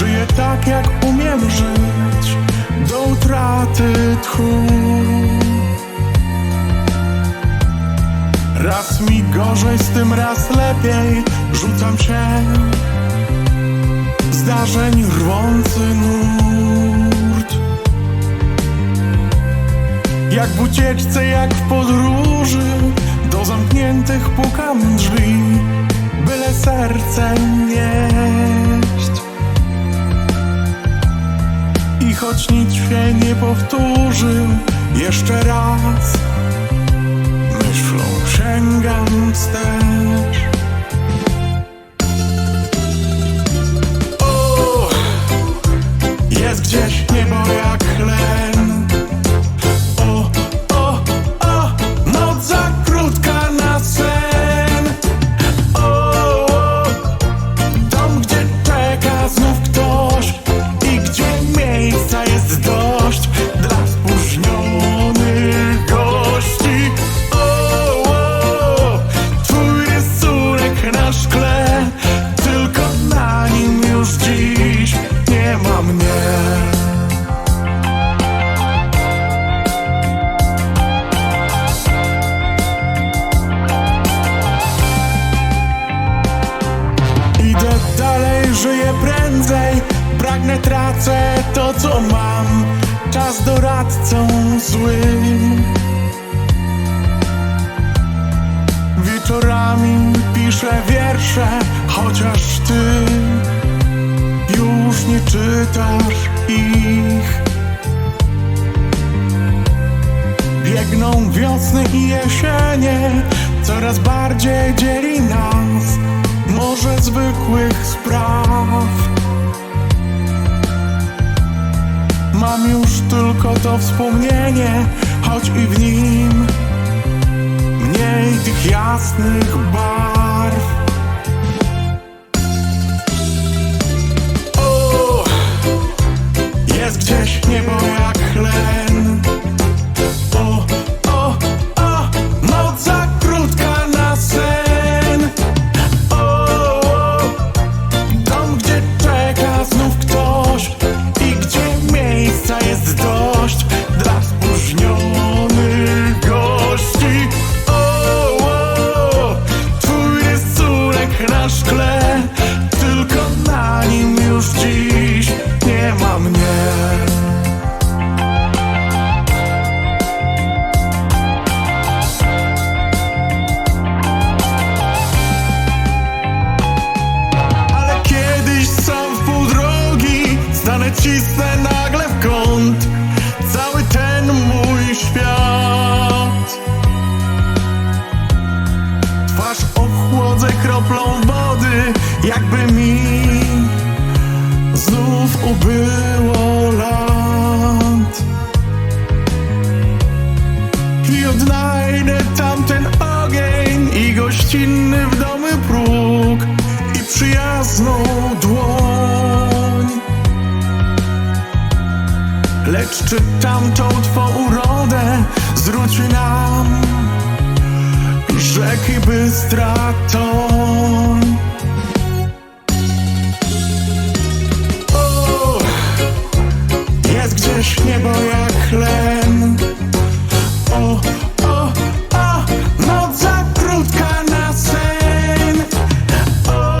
Żyję tak jak umiem żyć. Do utraty tchu. Raz mi gorzej, z tym raz lepiej. Rzucam się. Zdarzeń rwący nurt. Jak w ucieczce, jak w podróży. Do zamkniętych pukam drzwi Byle serce nic się nie powtórzy Jeszcze raz dalej, żyję prędzej. Pragnę, tracę to, co mam. Czas doradcą złym Wieczorami piszę wiersze Chociaż ty już nie czytasz ich. Biegną wiosny i jesienie Coraz bardziej dzieli nas Może zwykłych spraw. Mam już tylko to wspomnienie Choć i w nim Mniej tych jasnych barw kroplą wody Jakby mi Znów ubyło lat. I odnajdę tamten ogień I gościnny w domy próg I przyjazną dłoń. Lecz czy tamtą twą urodę Zwróci nam rzeki bystratą.